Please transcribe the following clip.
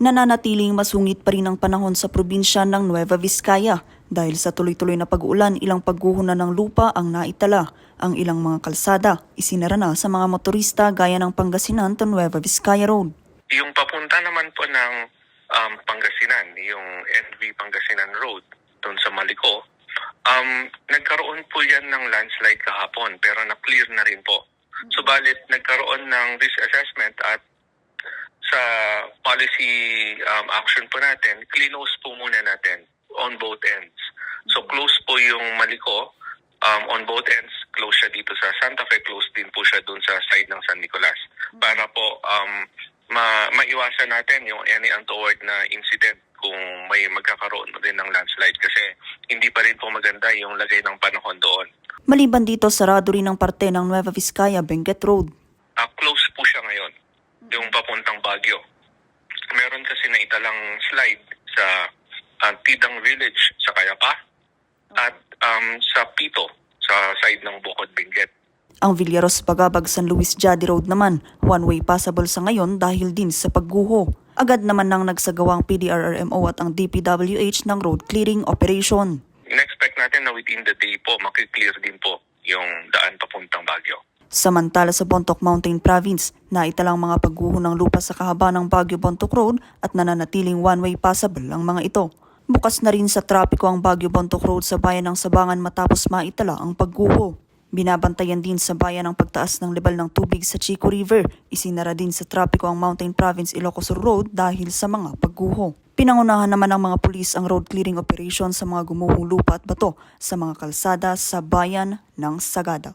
Nananatiling masungit pa rin ang panahon sa probinsya ng Nueva Vizcaya dahil sa tuloy-tuloy na pag-uulan ilang pagguho na ng lupa ang naitala. Ang ilang mga kalsada isinara na sa mga motorista gaya ng Pangasinan to Nueva Vizcaya Road. Yung papunta naman po ng um, Pangasinan, yung NV Pangasinan Road, doon sa Maliko, um, nagkaroon po yan ng landslide kahapon pero na-clear na rin po. Subalit nagkaroon ng risk assessment at policy um, action po natin, close po muna natin on both ends. So close po yung Maliko, um, on both ends, close siya dito sa Santa Fe, close din po siya dun sa side ng San Nicolas. Para po um, ma maiwasan natin yung any untoward na incident kung may magkakaroon din ng landslide kasi hindi pa rin po maganda yung lagay ng panahon doon. Maliban dito, sarado rin ang parte ng Nueva Vizcaya Benguet Road. Ah, close po siya ngayon, yung papuntang Baguio. Meron kasi na italang slide sa ah, Tidang Village sa Kayapa at um, sa Pito sa side ng Bukod Benguet. Ang Villaros Bagabag San Luis Jadi Road naman, one-way passable sa ngayon dahil din sa pagguho. Agad naman nang nagsagawang PDRRMO at ang DPWH ng road clearing operation. In-expect natin na within the day po, makiklear din po yung daan papuntang Baguio. Samantala sa Bontoc Mountain Province, naitalang mga pagguho ng lupa sa kahaba ng Baguio-Bontoc Road at nananatiling one-way passable ang mga ito. Bukas na rin sa trapiko ang Baguio-Bontoc Road sa bayan ng Sabangan matapos maitala ang pagguho. Binabantayan din sa bayan ang pagtaas ng level ng tubig sa Chico River. Isinara din sa trapiko ang Mountain Province Ilocos Road dahil sa mga pagguho. Pinangunahan naman ng mga pulis ang road clearing operation sa mga gumuhong lupa at bato sa mga kalsada sa bayan ng Sagada.